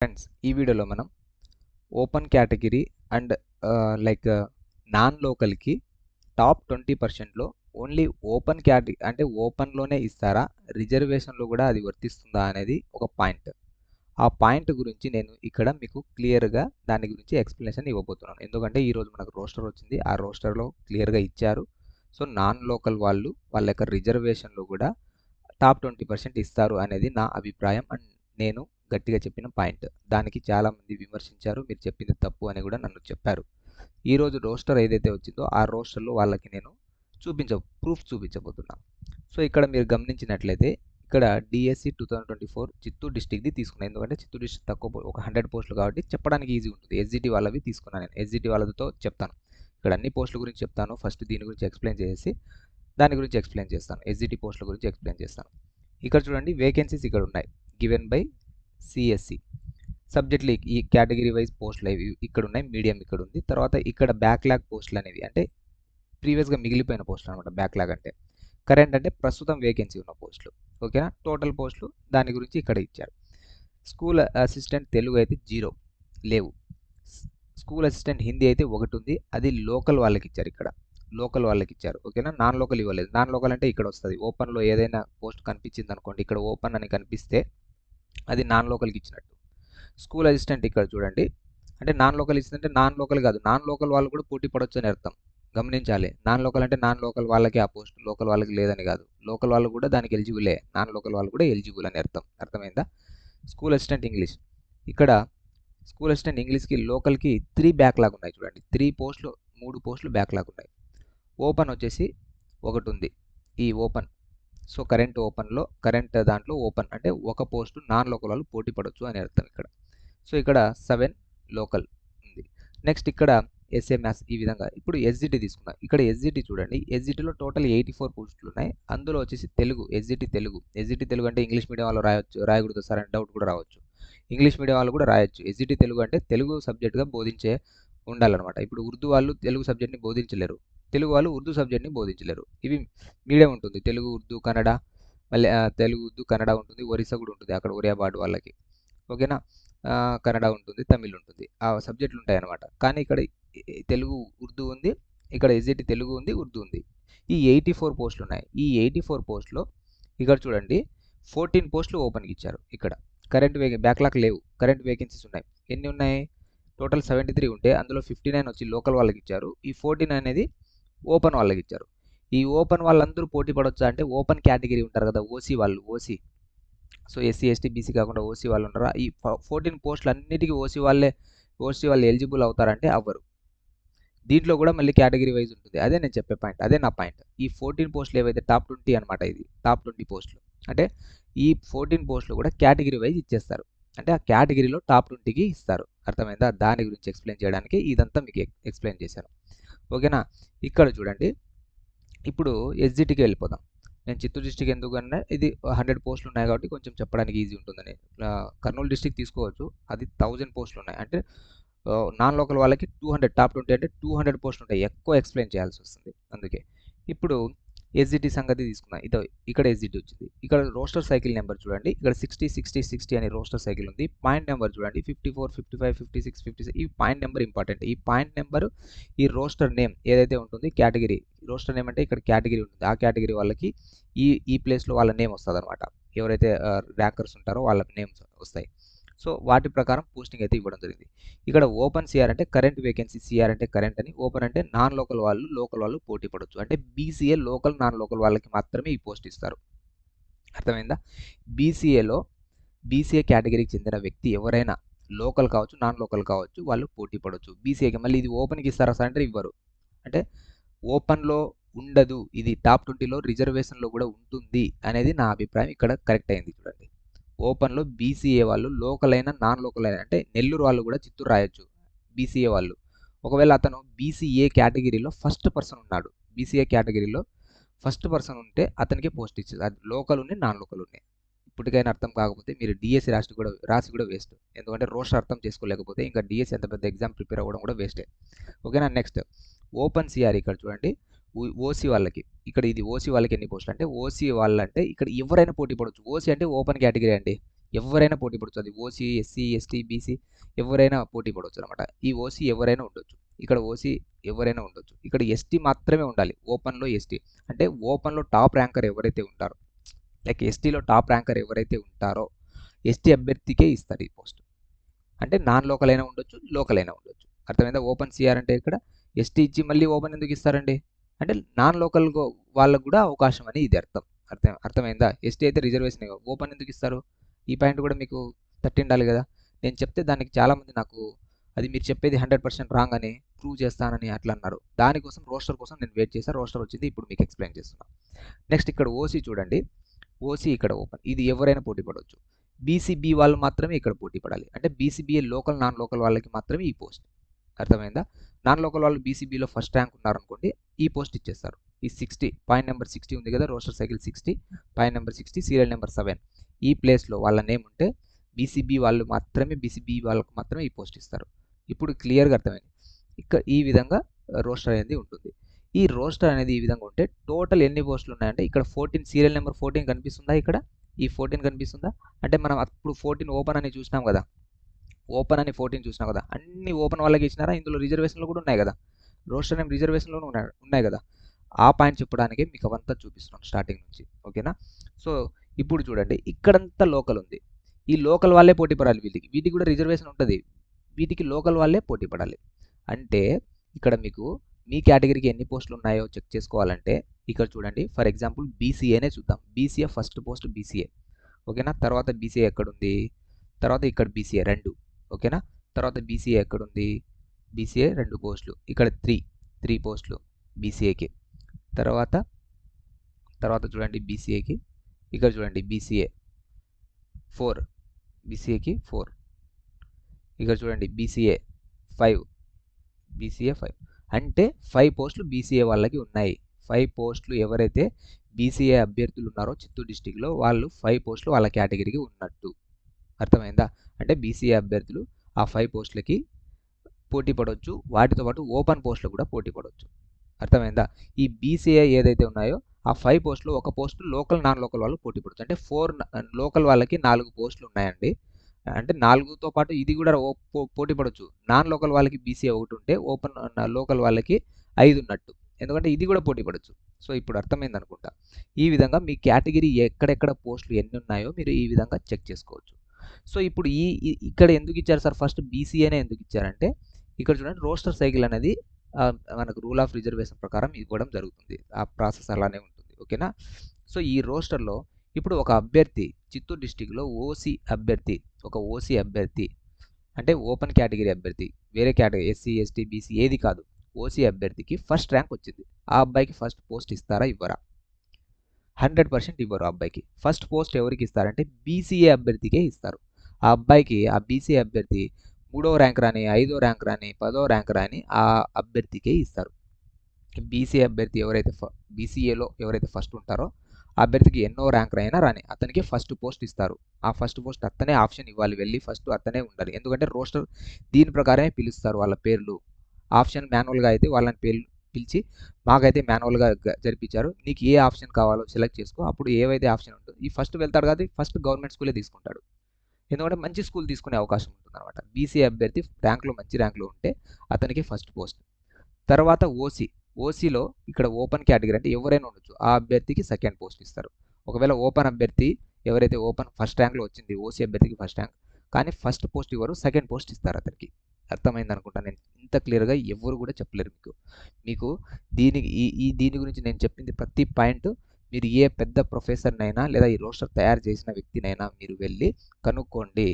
Friends ఈ వీడియోలో మనం open category and like non లోకల్కి top twenty పర్సెంట్లో ఓన్లీ ఓపెన్ కేటగిరీ అంటే ఓపెన్లోనే ఇస్తారా? రిజర్వేషన్లో కూడా అది వర్తిస్తుందా అనేది ఒక పాయింట్ ఆ పాయింట్ గురించి నేను ఇక్కడ మీకు క్లియర్గా దాని గురించి ఎక్స్ప్లెనేషన్ ఇవ్వబోతున్నాను. ఎందుకంటే ఈరోజు మనకు రోస్టర్ వచ్చింది. ఆ రోస్టర్లో క్లియర్గా ఇచ్చారు. సో నాన్ లోకల్ వాళ్ళు వాళ్ళ యొక్క రిజర్వేషన్లో కూడా టాప్ ట్వంటీ పర్సెంట్ ఇస్తారు అనేది నా అభిప్రాయం. అండ్ నేను గట్టిగా చెప్పిన పాయింట్. దానికి చాలామంది విమర్శించారు మీరు చెప్పింది తప్పు అని కూడా నన్ను చెప్పారు. ఈరోజు రోస్టర్ ఏదైతే వచ్చిందో ఆ రోస్టర్లో వాళ్ళకి నేను చూపించ ప్రూఫ్ చూపించబోతున్నా. సో ఇక్కడ మీరు గమనించినట్లయితే ఇక్కడ DSC two thousand twenty four Chittoor డిస్టిక్ది తీసుకున్నాను ఎందుకంటే చిత్తూరు డిస్టిక్ తక్కువ ఒక హండ్రెడ్ పోస్టులు కాబట్టి చెప్పడానికి ఈజీ ఉంటుంది. ఎస్జిటి వాళ్ళవి తీసుకున్నాను నేను. ఎస్జిటి వాళ్ళతో చెప్తాను. ఇక్కడ అన్ని పోస్టుల గురించి చెప్తాను. ఫస్ట్ దీని గురించి ఎక్స్ప్లెయిన్ చేసి దాని గురించి ఎక్స్ప్లెయిన్ చేస్తాను. ఎస్జిటి పోస్టుల గురించి ఎక్స్ప్లెయిన్ చేస్తాను. ఇక్కడ చూడండి వేకెన్సీస్ ఇక్కడ ఉన్నాయి. గివెన్ బై సిఎస్సి సబ్జెక్టులు ఈ కేటగిరీ వైజ్ పోస్టులు ఇవి ఇక్కడ ఉన్నాయి మీడియం ఇక్కడ ఉంది. తర్వాత ఇక్కడ బ్యాక్లాగ్ పోస్టులు అనేవి అంటే ప్రీవియస్గా మిగిలిపోయిన పోస్టులు అనమాట బ్యాక్లాగ్ అంటే. కరెంట్ అంటే ప్రస్తుతం వేకెన్సీ ఉన్న పోస్టులు ఓకేనా టోటల్ పోస్టులు దాని గురించి ఇక్కడ ఇచ్చారు. స్కూల్ అసిస్టెంట్ తెలుగు అయితే జీరో లేవు. స్కూల్ అసిస్టెంట్ హిందీ అయితే ఒకటి ఉంది అది లోకల్ వాళ్ళకి ఇచ్చారు ఇక్కడ. లోకల్ వాళ్ళకి ఇచ్చారు. ఓకేనా నాన్ లోకల్ ఇవ్వలేదు. నాన్ లోకల్ అంటే ఇక్కడ వస్తుంది. ఓపెన్లో ఏదైనా పోస్ట్ కనిపించింది అనుకోండి ఇక్కడ ఓపెన్ అని కనిపిస్తే అది నాన్ లోకల్కి ఇచ్చినట్టు. స్కూల్ అసిస్టెంట్ ఇక్కడ చూడండి. అంటే నాన్ లోకల్ ఇచ్చిందంటే నాన్ లోకల్ కాదు. నాన్ లోకల్ వాళ్ళు కూడా పోటీ పడవచ్చు అని అర్థం. గమనించాలి. నాన్ లోకల్ అంటే నాన్ లోకల్ వాళ్ళకి ఆ పోస్ట్ లోకల్ వాళ్ళకి లేదని కాదు. లోకల్ వాళ్ళు కూడా దానికి ఎలిజిబులే. నాన్ లోకల్ వాళ్ళు కూడా ఎలిజిబుల్ అని అర్థం. అర్థమైందా? School assistant English. ఇక్కడ స్కూల్ అసిస్టెంట్ ఇంగ్లీష్కి లోకల్కి త్రీ బ్యాక్లాగ్ ఉన్నాయి చూడండి. త్రీ పోస్టులు మూడు పోస్టులు బ్యాక్లాగ్ ఉన్నాయి. ఓపెన్ వచ్చేసి ఒకటి ఉంది. ఈ ఓపెన్ సో కరెంట్ ఓపెన్లో కరెంట్ దాంట్లో ఓపెన్ అంటే ఒక పోస్టు నాన్ లోకల్ వాళ్ళు పోటీ పడవచ్చు అని అర్థం ఇక్కడ. సో ఇక్కడ సెవెన్ లోకల్ ఉంది. నెక్స్ట్ ఇక్కడ ఎస్ఏ మ్యాథ్స్ ఈ విధంగా ఇప్పుడు ఎస్జిటి తీసుకుందాం ఇక్కడ ఎస్జిటి చూడండి. ఎస్జిటిలో టోటల్ ఎయిటీ ఫోర్ పోస్టులు ఉన్నాయి. అందులో వచ్చేసి తెలుగు ఎస్జిటి తెలుగు. ఎస్జిటి తెలుగు అంటే ఇంగ్లీష్ మీడియం వాళ్ళు రాయొచ్చు రాయకూడదు సార్ అని డౌట్ కూడా రావచ్చు. ఇంగ్లీష్ మీడియం వాళ్ళు కూడా రాయొచ్చు. ఎస్జిటి తెలుగు అంటే తెలుగు సబ్జెక్ట్గా బోధించే ఉండాలన్నమాట. ఇప్పుడు ఉర్దూ వాళ్ళు తెలుగు సబ్జెక్ట్ని బోధించలేరు. తెలుగు వాళ్ళు ఉర్దూ సబ్జెక్ట్ని బోధించలేరు. ఇవి మీడియం ఉంటుంది. తెలుగు ఉర్దూ కన్నడ మళ్ళీ తెలుగు ఉర్దూ కన్నడ ఉంటుంది. ఒరిస్సా కూడా ఉంటుంది అక్కడ ఒరియాబాడ్ వాళ్ళకి. ఓకేనా? కన్నడ ఉంటుంది తమిళ్ ఉంటుంది. ఆ సబ్జెక్టులు ఉంటాయి అన్నమాట కానీ ఇక్కడ తెలుగు ఉర్దూ ఉంది. ఇక్కడ ఎస్జిటి తెలుగు ఉంది ఉర్దూ ఉంది. ఈ ఎయిటీ ఫోర్ పోస్టులు ఉన్నాయి. ఈ ఎయిటీ ఫోర్ పోస్టులో ఇక్కడ చూడండి ఫోర్టీన్ పోస్టులు ఓపెన్కి ఇచ్చారు ఇక్కడ. కరెంట్ వేకె బ్యాక్లాక్ లేవు. కరెంట్ వేకెన్సీస్ ఉన్నాయి. ఎన్ని ఉన్నాయి? టోటల్ సెవెంటీ త్రీ ఉంటే అందులో ఫిఫ్టీ నైన్ వచ్చి లోకల్ వాళ్ళకి ఇచ్చారు. ఈ ఫోర్టీన్ అనేది ఓపెన్ వాళ్ళకి ఇచ్చారు. ఈ ఓపెన్ వాళ్ళందరూ పోటీ పడవచ్చు అంటే ఓపెన్ కేటగిరీ ఉంటారు కదా ఓసీ వాళ్ళు OC. So SC ST BC కాకుండా ఓసీ వాళ్ళు ఉంటారా ఈ ఫోర్టీన్ పోస్టులు అన్నిటికీ ఓసీ వాళ్ళే ఓసీ వాళ్ళు ఎలిజిబుల్ అవుతారంటే అవ్వరు. దీంట్లో కూడా మళ్ళీ కేటగిరీ వైజ్ ఉంటుంది. అదే నేను చెప్పే పాయింట్ అదే నా పాయింట్. ఈ ఫోర్టీన్ పోస్టులు ఏవైతే టాప్ ట్వంటీ అనమాట ఇది టాప్ ట్వంటీ పోస్టులు అంటే ఈ ఫోర్టీన్ పోస్టులు కూడా కేటగిరీ వైజ్ ఇచ్చేస్తారు. అంటే ఆ కేటగిరీలో టాప్ ట్వంటీకి ఇస్తారు. అర్థమైందా? దాని గురించి ఎక్స్ప్లెయిన్ చేయడానికి ఇదంతా మీకు ఎక్స్ప్లెయిన్ చేశాను. ఓకేనా? ఇక్కడ చూడండి. ఇప్పుడు ఎస్జిటికి వెళ్ళిపోదాం. నేను చిత్తూరు డిస్టిక్ ఎందుకంటే ఇది హండ్రెడ్ పోస్టులు ఉన్నాయి కాబట్టి కొంచెం చెప్పడానికి ఈజీ ఉంటుందని. కర్నూలు డిస్టిక్ తీసుకోవచ్చు. అది థౌజండ్ పోస్టులు ఉన్నాయి. అంటే నాన్ లోకల్ వాళ్ళకి టూ హండ్రెడ్ టాప్ ట్వంటీ అంటే టూ హండ్రెడ్ పోస్టులు ఉంటాయి. ఎక్కువ ఎక్స్ప్లెయిన్ చేయాల్సి వస్తుంది. అందుకే. ఇప్పుడు ఎస్జిటి సంగతి తీసుకుందాం ఇదో ఇక్కడ ఎస్జిటి వచ్చింది. ఇక్కడ రోస్టర్ సైకిల్ నెంబర్ చూడండి. ఇక్కడ సిక్స్టీ సిక్స్టీ సిక్స్టీ అనే రోస్టర్ సైకిల్ ఉంది. పాయింట్ నెంబర్ చూడండి. Fifty four fifty five fifty six fifty ఈ పాయింట్ నెంబర్ ఇంపార్టెంట్. ఈ పాయింట్ నెంబర్ ఈ రోస్టర్ నేమ్ ఏదైతే ఉంటుంది కేటగిరీ రోస్టర్ నేమ్ అంటే ఇక్కడ కేటగిరీ ఉంటుంది. ఆ కేటగిరీ వాళ్ళకి ఈ ఈ ప్లేస్లో వాళ్ళ నేమ్ వస్తుంది అనమాట ఎవరైతే ర్యాంకర్స్ ఉంటారో వాళ్ళ నేమ్స్ వస్తాయి. సో వాటి ప్రకారం పోస్టింగ్ అయితే ఇవ్వడం జరిగింది. ఇక్కడ ఓపెన్ సిఆర్ అంటే కరెంట్ వేకెన్సీ సిఆర్ అంటే కరెంట్ అని ఓపెన్ అంటే నాన్ లోకల్ వాళ్ళు లోకల్ వాళ్ళు పోటీ పడవచ్చు అంటే బీసీఏ లోకల్ నాన్ లోకల్ వాళ్ళకి మాత్రమే ఈ పోస్ట్ ఇస్తారు. అర్థమైందా? బీసీఏలో బీసీఏ కేటగిరీకి చెందిన వ్యక్తి ఎవరైనా లోకల్ కావచ్చు నాన్ లోకల్ కావచ్చు వాళ్ళు పోటీ పడవచ్చు బీసీఏకి మళ్ళీ ఇది ఓపెన్కి ఇస్తారా సార్ అంటే ఇవ్వరు. అంటే ఓపెన్లో ఉండదు. ఇది టాప్ ట్వంటీలో రిజర్వేషన్లో కూడా ఉంటుంది అనేది నా అభిప్రాయం. ఇక్కడ కరెక్ట్ అయింది చూడండి. ఓపెన్లో బీసీఏ వాళ్ళు లోకల్ అయినా నాన్ లోకల్ అయినా అంటే నెల్లూరు వాళ్ళు కూడా చిత్తూరు రాయొచ్చు బీసీఏ వాళ్ళు. ఒకవేళ అతను బీసీఏ కేటగిరీలో ఫస్ట్ పర్సన్ ఉన్నాడు బీసీఏ కేటగిరీలో ఫస్ట్ పర్సన్ ఉంటే అతనికి పోస్ట్ ఇచ్చేది. అది లోకల్ ఉన్నాయి నాన్ లోకల్ ఉన్నాయి ఇప్పటికైనా అర్థం కాకపోతే మీరు డిఎస్సి రాసి కూడా రాసి కూడా వేస్ట్. ఎందుకంటే రోస్టర్ అర్థం చేసుకోలేకపోతే ఇంకా డిఎస్సి ఎంత పెద్ద ఎగ్జామ్ ప్రిపేర్ అవ్వడం కూడా వేస్టే. ఓకేనా నెక్స్ట్. ఓపెన్ సిఆర్ ఇక్కడ చూడండి. ఓసీ వాళ్ళకి. ఇక్కడ ఇది ఓసీ వాళ్ళకి ఎన్ని పోస్టులు? అంటే ఓసీ వాళ్ళంటే ఇక్కడ ఎవరైనా పోటీ పడవచ్చు ఓసీ అంటే ఓపెన్ కేటగిరీ అండి. ఎవరైనా పోటీ పడవచ్చు అది ఓసీ ఎస్సీ ఎస్టీ బీసీ ఎవరైనా పోటీ పడవచ్చు అనమాట ఈ ఓసీ ఎవరైనా ఉండొచ్చు. ఇక్కడ ఓసీ ఎవరైనా ఉండొచ్చు. ఇక్కడ ఎస్టీ మాత్రమే ఉండాలి. ఓపెన్లో ఎస్టీ. అంటే ఓపెన్లో టాప్ ర్యాంకర్ ఎవరైతే ఉంటారో లైక్ ఎస్టీలో టాప్ ర్యాంకర్ ఎవరైతే ఉంటారో ఎస్టీ అభ్యర్థికే ఇస్తారు ఈ పోస్ట్. అంటే నాన్ లోకల్ అయినా ఉండొచ్చు లోకల్ అయినా ఉండొచ్చు. అర్థమైందా? ఓపెన్ సిఆర్ అంటే ఇక్కడ ఎస్టీ ఇచ్చి మళ్ళీ ఓపెన్ ఎందుకు ఇస్తారండి? అంటే నాన్ లోకల్ వాళ్ళకు కూడా అవకాశం అని ఇది అర్థం. అర్థం అర్థమైందా? ఎస్టీ అయితే రిజర్వేషన్ ఓపెన్ ఎందుకు ఇస్తారు? ఈ పాయింట్ కూడా మీకు తట్టిండాలి కదా? నేను చెప్తే దానికి చాలామంది నాకు అది మీరు చెప్పేది హండ్రెడ్ పర్సెంట్ రాంగ్ అని ప్రూవ్ చేస్తానని అట్లా అన్నారు. దానికోసం రోస్టర్ కోసం నేను వెయిట్ చేశాను రోస్టర్ వచ్చింది ఇప్పుడు మీకు ఎక్స్ప్లెయిన్ చేస్తున్నాను నెక్స్ట్ ఇక్కడ ఓసీ చూడండి. ఓసీ ఇక్కడ ఓపెన్. ఇది ఎవరైనా పోటీ పడవచ్చు. బీసీబీ వాళ్ళు మాత్రమే ఇక్కడ పోటీ పడాలి. అంటే బీసీబీఏ లోకల్ నాన్ లోకల్ వాళ్ళకి మాత్రమే ఈ పోస్ట్. అర్థమైందా? నాన్ లోకల్ వాళ్ళు బీసీబీలో ఫస్ట్ ర్యాంక్ ఉన్నారనుకోండి ఈ పోస్ట్ ఇచ్చేస్తారు. ఈ సిక్స్టీ పాయింట్ నెంబర్ సిక్స్టీ ఉంది కదా roster cycle sixty point number sixty serial number seven ఈ ప్లేస్లో వాళ్ళ నేమ్ ఉంటే బీసీబీ వాళ్ళు మాత్రమే బీసీబీ వాళ్ళకు మాత్రమే ఈ పోస్ట్ ఇస్తారు. ఇప్పుడు క్లియర్గా అర్థమైంది. ఇక్కడ ఈ విధంగా రోస్టర్ అనేది ఉంటుంది. ఈ రోస్టర్ అనేది ఈ విధంగా ఉంటే టోటల్ ఎన్ని పోస్టులు ఉన్నాయంటే ఇక్కడ ఫోర్టీన్ సీరియల్ నెంబర్ ఫోర్టీన్ కనిపిస్తుందా ఇక్కడ? ఈ ఫోర్టీన్ కనిపిస్తుందా? అంటే మనం అప్పుడు ఫోర్టీన్ ఓపెన్ అని చూసినాం కదా. ఓపెన్ అని ఫోర్టీన్ చూసినాం కదా. అన్ని ఓపెన్ వాళ్ళకి ఇచ్చినారా? ఇందులో రిజర్వేషన్లు కూడా ఉన్నాయి కదా. రోస్టర్ నేమ్ రిజర్వేషన్లో ఉన్నాయి ఉన్నాయి కదా. ఆ పాయింట్ చెప్పడానికి మీకు అవంతా చూపిస్తున్నాను స్టార్టింగ్ నుంచి. ఓకేనా? సో ఇప్పుడు చూడండి. ఇక్కడంతా లోకల్ ఉంది. ఈ లోకల్ వాళ్ళే పోటీ పడాలి వీటికి వీటికి కూడా రిజర్వేషన్ ఉంటుంది. వీటికి లోకల్ వాళ్ళే పోటీ పడాలి. అంటే ఇక్కడ మీకు మీ కేటగిరీకి ఎన్ని పోస్టులు ఉన్నాయో చెక్ చేసుకోవాలంటే ఇక్కడ చూడండి. ఫర్ ఎగ్జాంపుల్ బీసీఏనే చూద్దాం. BCA first post BCA. ఓకేనా? తర్వాత బీసీఏ ఎక్కడుంది? తర్వాత ఇక్కడ బీసీఏ రెండు. ఓకేనా? తర్వాత బీసీఏ ఎక్కడుంది? బీసీఏ రెండు పోస్టులు ఇక్కడ త్రీ త్రీ పోస్టులు బీసీఏకి తర్వాత తర్వాత చూడండి బీసీఏకి ఇక్కడ చూడండి బీసీఏ ఫోర్ బీసీఏకి ఫోర్ ఇక్కడ చూడండి బీసీఏ ఫైవ్ బీసీఏ ఫైవ్ అంటే ఫైవ్ పోస్టులు బీసీఏ వాళ్ళకి ఉన్నాయి ఫైవ్ పోస్టులు ఎవరైతే బీసీఏ అభ్యర్థులు ఉన్నారో చిత్తూరు డిస్టిక్లో వాళ్ళు ఫైవ్ పోస్టులు వాళ్ళ కేటగిరీకి ఉన్నట్టు అర్థమైందా అంటే బీసీఏ అభ్యర్థులు ఆ ఫైవ్ పోస్టులకి పోటీ పడవచ్చు వాటితో పాటు ఓపెన్ పోస్టులు కూడా పోటీ పడవచ్చు అర్థమైందా? ఈ బీసీఏ ఏదైతే ఉన్నాయో ఆ ఫైవ్ పోస్టులు ఒక పోస్టు లోకల్ నాన్ లోకల్ వాళ్ళు పోటీ పడవచ్చు అంటే ఫోర్ లోకల్ వాళ్ళకి నాలుగు పోస్టులు ఉన్నాయండి. అంటే నాలుగుతో పాటు ఇది కూడా పోటీ పడవచ్చు నాన్ లోకల్ వాళ్ళకి బీసీఏ ఒకటి ఉంటే ఓపెన్ లోకల్ వాళ్ళకి ఐదు ఉన్నట్టు. ఎందుకంటే ఇది కూడా పోటీ పడవచ్చు సో ఇప్పుడు అర్థమైంది అనుకుంటా. ఈ విధంగా మీ కేటగిరీ ఎక్కడెక్కడ పోస్టులు ఎన్ని ఉన్నాయో మీరు ఈ విధంగా చెక్ చేసుకోవచ్చు. సో ఇప్పుడు ఈ ఇక్కడ ఎందుకు ఇచ్చారు సార్? ఫస్ట్ బీసీఏనే ఎందుకు ఇచ్చారంటే ఇక్కడ చూడండి రోస్టర్ సైకిల్ అనేది మనకు రూల్ ఆఫ్ రిజర్వేషన్ ప్రకారం ఇవ్వడం జరుగుతుంది. ఆ ప్రాసెస్ అలానే ఉంటుంది. ఓకేనా? సో ఈ రోస్టర్లో ఇప్పుడు ఒక అభ్యర్థి చిత్తూరు డిస్టిక్లో ఓసీ అభ్యర్థి ఒక ఓసీ అభ్యర్థి అంటే ఓపెన్ కేటగిరీ అభ్యర్థి వేరే కేటగిరీ ఎస్సీ ఎస్టీ బీసీ ఏది కాదు ఓసీ అభ్యర్థికి ఫస్ట్ ర్యాంక్ వచ్చింది. ఆ అబ్బాయికి ఫస్ట్ పోస్ట్ ఇస్తారా ఇవ్వరా? హండ్రెడ్ పర్సెంట్ ఇవ్వరు ఆ అబ్బాయికి. ఫస్ట్ పోస్ట్ ఎవరికి ఇస్తారంటే బీసీఏ అభ్యర్థికే ఇస్తారు. ఆ అబ్బాయికి ఆ బీసీఏ అభ్యర్థి మూడో ర్యాంక్ రాని ఐదో ర్యాంక్ రాని పదో ర్యాంక్ రాని ఆ అభ్యర్థికే ఇస్తారు. బీసీ అభ్యర్థి ఎవరైతే బీసీఏలో ఎవరైతే ఫస్ట్ ఉంటారో ఆ అభ్యర్థికి ఎన్నో ర్యాంక్ అయినా రాని అతనికి ఫస్ట్ పోస్ట్ ఇస్తారు. ఆ ఫస్ట్ పోస్ట్ అతనే ఆప్షన్ ఇవ్వాలి వెళ్ళి ఫస్ట్ అతనే ఉండాలి. ఎందుకంటే రోస్టర్ దీని ప్రకారమే పిలుస్తారు వాళ్ళ పేర్లు. ఆప్షన్ మాన్యువల్గా అయితే వాళ్ళని పేర్లు పిలిచి మాకైతే మాన్యువల్గా జరిపించారు. నీకు ఏ ఆప్షన్ కావాలో సెలెక్ట్ చేసుకో. అప్పుడు ఏవైతే ఆప్షన్ ఉంటుందో ఈ ఫస్ట్ వెళ్తాడు కాబట్టి ఫస్ట్ గవర్నమెంట్ స్కూలే తీసుకుంటాడు. ఎందుకంటే మంచి స్కూల్ తీసుకునే అవకాశం ఉంటుంది అనమాట బీసీ అభ్యర్థి ర్యాంక్లో మంచి ర్యాంక్లో ఉంటే అతనికి ఫస్ట్ పోస్ట్. తర్వాత ఓసీ ఓసీలో ఇక్కడ ఓపెన్ కేటగిరీ అంటే ఎవరైనా ఉండొచ్చు. ఆ అభ్యర్థికి సెకండ్ పోస్ట్ ఇస్తారు. ఒకవేళ ఓపెన్ అభ్యర్థి ఎవరైతే ఓపెన్ ఫస్ట్ ర్యాంక్లో వచ్చింది ఓసీ అభ్యర్థికి ఫస్ట్ ర్యాంక్ కానీ ఫస్ట్ పోస్ట్ ఇవ్వరు సెకండ్ పోస్ట్ ఇస్తారు అతనికి. అర్థమైంది అనుకుంటా? నేను ఇంత క్లియర్గా ఎవరు కూడా చెప్పలేరు మీకు. మీకు దీనికి ఈ ఈ దీని గురించి నేను చెప్పింది ప్రతి పాయింట్ మీరు ఏ పెద్ద ప్రొఫెసర్నైనా లేదా ఈ రోస్టర్ తయారు చేసిన వ్యక్తినైనా మీరు వెళ్ళి కనుక్కోండి.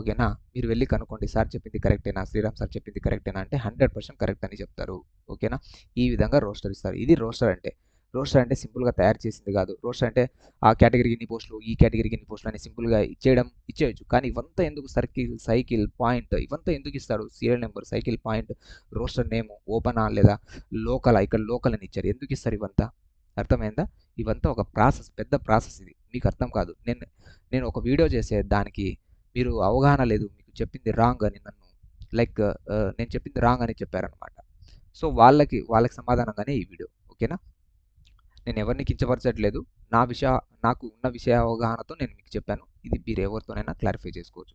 ఓకేనా? మీరు వెళ్ళి కనుక్కోండి. సార్ చెప్పింది కరెక్టేనా? శ్రీరామ్ సార్ చెప్పింది కరెక్టేనా? అంటే హండ్రెడ్ పర్సెంట్ కరెక్ట్ అని చెప్తారు. ఓకేనా? ఈ విధంగా రోస్టర్ ఇస్తారు. ఇది రోస్టర్ అంటే రోస్టర్ అంటే సింపుల్గా తయారు చేసింది కాదు. రోస్టర్ అంటే ఆ కేటగిరీకి ఇన్ని పోస్టులు ఈ కేటగిరీకి ఇన్ని పోస్టులు అని సింపుల్గా ఇచ్చేయడం ఇచ్చేయచ్చు. కానీ ఇవంతా ఎందుకు సర్కిల్ సైకిల్ పాయింట్ ఇవంతా ఎందుకు ఇస్తారు? Serial number cycle point roster name ఓపెనా లేదా లోకల్? ఇక్కడ లోకల్ అని ఇచ్చారు. ఎందుకు ఇస్తారు ఇవంతా? అర్థమైందా? ఇవంతా ఒక ప్రాసెస్ పెద్ద ప్రాసెస్ ఇది. మీకు అర్థం కాదు. నేను నేను ఒక వీడియో చేసే దానికి మీరు అవగాహన లేదు. మీకు చెప్పింది రాంగ్ అని నన్ను లైక్ నేను చెప్పింది రాంగ్ అని చెప్పారనమాట సో వాళ్ళకి వాళ్ళకి సమాధానంగానే ఈ వీడియో. ఓకేనా? నేను ఎవరిని కించపరచట్లేదు. నా విషయ నాకు ఉన్న విషయ అవగాహనతో నేను మీకు చెప్పాను. ఇది మీరు ఎవరితోనైనా క్లారిఫై చేసుకోవచ్చు.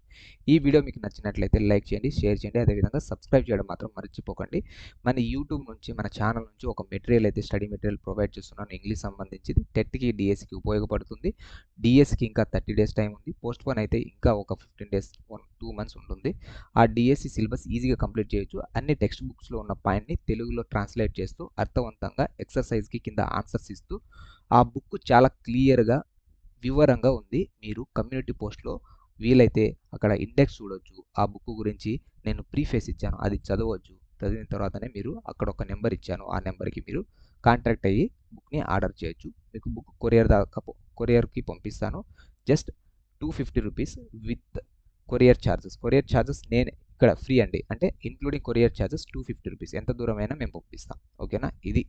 ఈ వీడియో మీకు నచ్చినట్లయితే లైక్ చేయండి షేర్ చేయండి. అదేవిధంగా సబ్స్క్రైబ్ చేయడం మాత్రం మర్చిపోకండి. మన యూట్యూబ్ నుంచి మన ఛానల్ నుంచి ఒక మెటీరియల్ అయితే స్టడీ మెటీరియల్ ప్రొవైడ్ చేస్తున్నాను. ఇంగ్లీష్ సంబంధించింది. టెట్కి డిఎస్సికి ఉపయోగపడుతుంది. డిఎస్సికి ఇంకా థర్టీ డేస్ టైం ఉంది. పోస్ట్ పోన్ అయితే ఇంకా ఒక fifteen days one two months ఉంటుంది. ఆ డిఎస్సి సిలబస్ ఈజీగా కంప్లీట్ చేయొచ్చు. అన్ని టెక్స్ట్ బుక్స్లో ఉన్న పాయింట్ని తెలుగులో ట్రాన్స్లేట్ చేస్తూ అర్థవంతంగా ఎక్సర్సైజ్కి కింద ఆన్సర్స్ ఇస్తూ ఆ బుక్ చాలా క్లియర్గా వివరంగా ఉంది. మీరు కమ్యూనిటీ పోస్ట్లో వీలైతే అక్కడ ఇండెక్స్ చూడొచ్చు. ఆ బుక్ గురించి నేను ప్రీఫేస్ ఇచ్చాను. అది చదవచ్చు. చదివిన తర్వాతనే మీరు అక్కడ ఒక నెంబర్ ఇచ్చాను. ఆ నెంబర్కి మీరు కాంటాక్ట్ అయ్యి బుక్ని ఆర్డర్ చేయొచ్చు. మీకు బుక్ కొరియర్ దాకా కొరియర్కి పంపిస్తాను. Just two fifty rupees with courier charges courier charges నేను ఇక్కడ ఫ్రీ అండి. అంటే including courier charges two fifty rupees. ఎంత దూరమైనా మేము పంపిస్తాం. ఓకేనా? ఇది.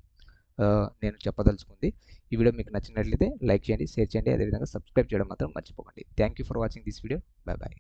నేను చెప్పదలుచుకుంది. ఈ వీడియో మీకు నచ్చినట్లయితే లైక్ చేయండి షేర్ చేయండి. అదేవిధంగా సబ్స్క్రైబ్ చేయడం మాత్రం మర్చిపోకండి. Thank you for watching this video bye bye